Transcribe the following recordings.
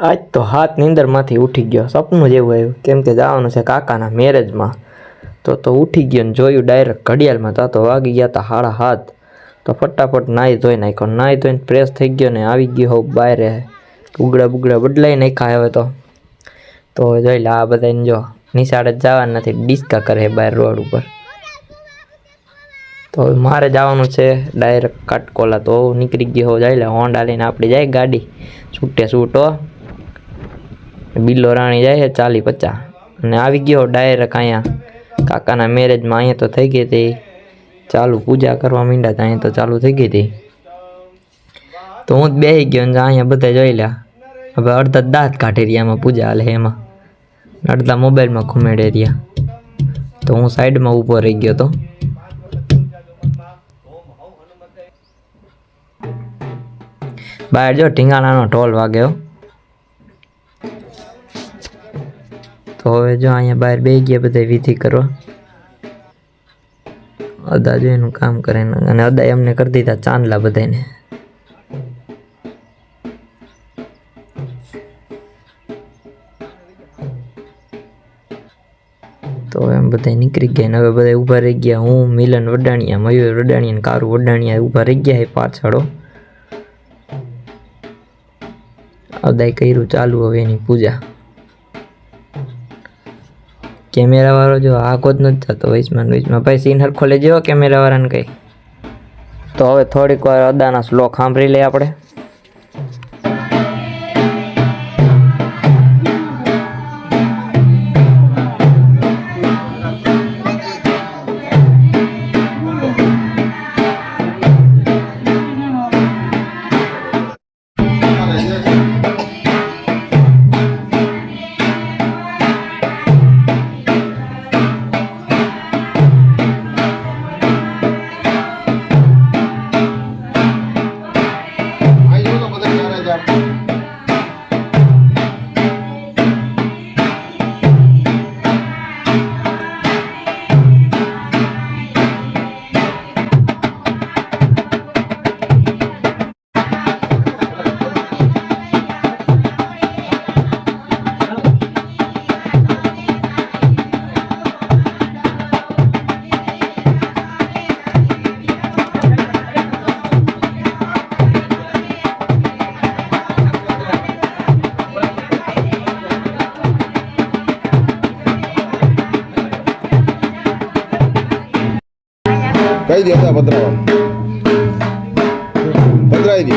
આજ તો હાથ નીંદરમાંથી ઉઠી ગયો. સપનું જેવું આવ્યું. કેમ કે જવાનું છે કાકાના મેરેજમાં. તો તો ઉઠી ગયો ને જોયું ડાયરેક્ટ ઘડિયાળમાં તા તો વાગી ગયા હતા હાડા હાથ તો ફટાફટ નાહી ધોઈ નાખ્યો. નાહી ધોઈને ફ્રેશ થઈ ગયો ને આવી ગયો હોઉં બહાર ઉગડા બુગડા બદલાઈ નાખ્યા હવે તો. તો જોઈ લે આ બધાને જો નિશાળે જવાનું નથી. ડિસ્કા કરે બહાર રોડ ઉપર. તો મારે જવાનું છે ડાયરેક્ટ કાટકોલા. તો નીકળી ગયો હોઉં. જાય લે હોન્ડા લઈને આપણી જાય ગાડી. છૂટે છૂટો બિલ્લો રાણી જાય છે ચાલી પચાસ. અને આવી ગયો ડાયરેક્ટ અહીંયા. કાકાના મેરેજમાં અહીંયા તો થઈ ગઈ હતી. ચાલુ પૂજા કરવા માંડ્યા હતા, અહીંયા તો ચાલુ થઈ ગઈ હતી. તો હું જ બેસી ગયો ને અહીંયા બધા જોઈ લ્યા. હવે અડધા દાંત કાઢી રહ્યા એમાં પૂજા હાલે એમાં. અડધા મોબાઈલમાં ઘુમેડે રહ્યા. તો હું સાઈડમાં ઊભો રહી ગયો તો. બહાર જો ઢીંગાણાનો ઢોલ વાગ્યો. તો હવે જો અહીંયા બહાર બે ગયા બધા વિધિ કરવા અદા જો એનું કામ કરે અને અદા એમને કરી દીધા ચાંદલા બધાને તો એમ બધા નીકળી ગયા ને, હવે બધા ઊભા રહી ગયા. હું, મિલન, વડાણિયા, મયુર, વડાણિયા ને કારું, વડાણિયા ઊભા રહી ગયા પાછળો અદાય કર્યું ચાલુ હવે એની પૂજા. કેમેરા વાળો જો આગો જ નથી થતો વૈશમાં ને ભાઈ સીન હરખો લેજો કેમેરાવાળાને કેમેરા વાળાને કઈ. તો હવે થોડીક વાર અદાના શ્લોક સાંભળી લઈએ આપણે. કઈ દે હતા પધરાવા પધરાઈ દે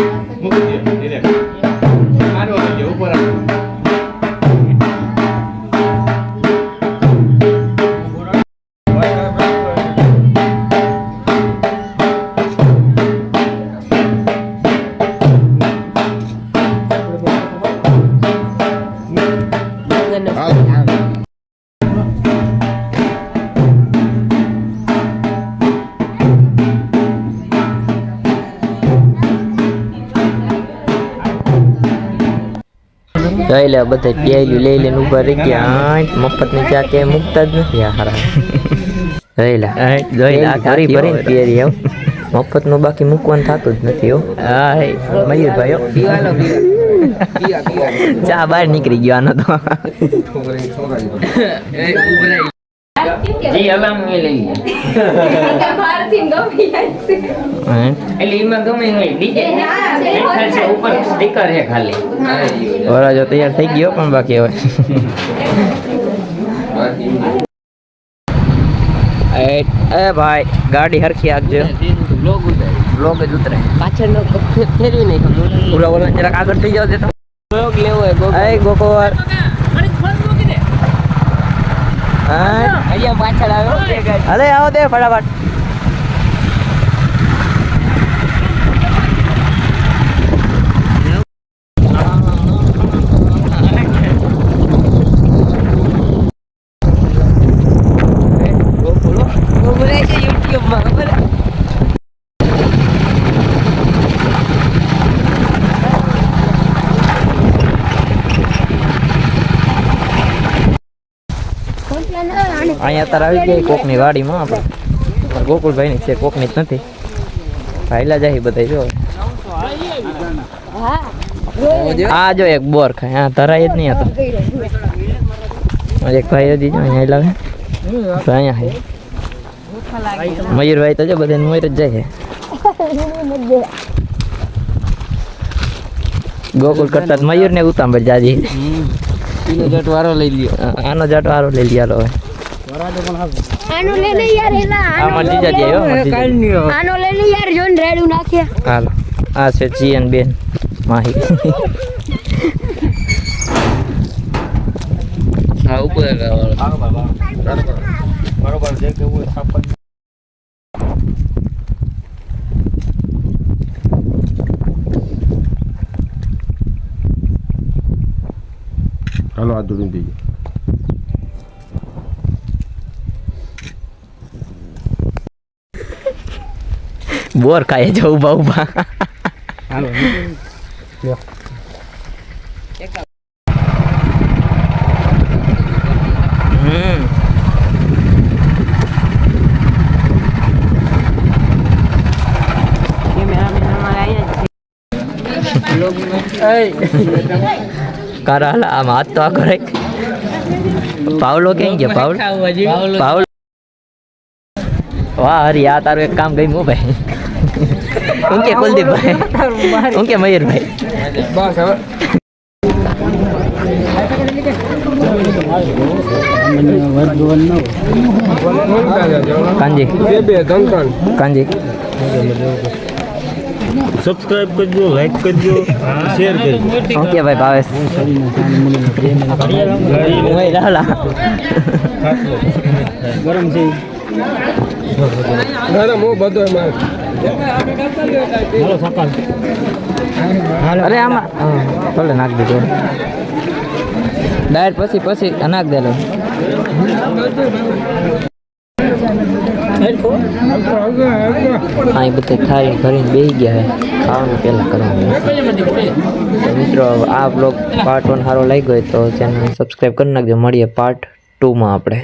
જોઈ લે બધા પ્યાયલું લઈ લઈને ઊભા રહી ગયા. આઠ મફતની ચા કે મૂકતા જ નથી? આ હારા. જોઈ લે. ભરી ભરીને પીરી આવ મફતનું બાકી મૂકવાનું થતું જ નથી હો. હા. મયુરભાઈ ચા બહાર નીકળી ગયો આનો તો. જી હલામ એ લઈ લે મારથી ગમી જાય છે હે? એટલે એમાં ગમે હોય ડીજે બેઠા છે ઉપર સ્પીકર છે ખાલી વરાજો તૈયાર થઈ ગયો પણ બાકી હવે એ એ ભાઈ ગાડી હરખી આપજો બ્લોગ જ ઉતરે પાછળનો ફેરવી નહીં પૂરા બોલો જરાક આગળ થઈ જાવ દેતો બ્લોગ લેવો હોય ગોગો એ ગોકોવાર હા અહીંયા પાછળ આવ્યો બે ગાડી અરે આવો દે ફટાફટ બોલાય છે યુટ્યુબમાં ખબર હે? અહીંયા અત્યારે આવી ગઈ કોકની વાડીમાં આપણે. ગોકુલભાઈની છે કોકની જ નથી. ભાઈલા જાય બધા જો. આ જો એક બોર ખાય હા ધરાય જ નહીં હતો એક ભાઈ હજી જો અહીંયા લાવે તો અહીંયા હે મયુરભાઈ તો જો બધા મયુર જ જાય છે. ગોકુલ કરતા મયુર ને ઉતાંબર જાજી. જટવારો લઈ લ્યો. આનો જાટ વારો લઈ લીધો હવે. આનો લઈ લે યાર એલા આ મારી જીજાજી આવ્યો આનો લઈ લે યાર જોન રેડું નાખ્યા હાલો. આ છે જીએન બેન માહી. હા ઉપર બરોબર. છે કે હું છાપન હાલો આ બોર ખાય છે ઊભા ઊભા. કરાલા આમ હાથ તો આ કરે પાવલો ક્યાં ગયો? પાવલો? પાવલો. વાહ હરી આ તારું એક કામ ગયું ભાઈ. હું કે કુલદીપભાઈ હું કે મયુરભાઈ બસ હવે કાંજી કાંજી સબસ્ક્રાઇબ કરજો લાઈક કરજો શેર કરજો. ઓકે ભાઈ ભાવેશ. હું રાહલા ગરમ હું બધો એમાં અરે આમાં ભલે નાખ દીધો. ડાયર પછી પછી નાખ દેલો. હા એ બધા ખાઈ ભરીને બેસી ગયા હે. ખાવાનું પહેલાં કરવાનું મિત્રો આ બ્લોગ પાર્ટ વન સારો લાગ્યો હોય તો ચેનલ સબસ્ક્રાઈબ કરી નાખજો. મળીએ પાર્ટ ટુમાં આપણે.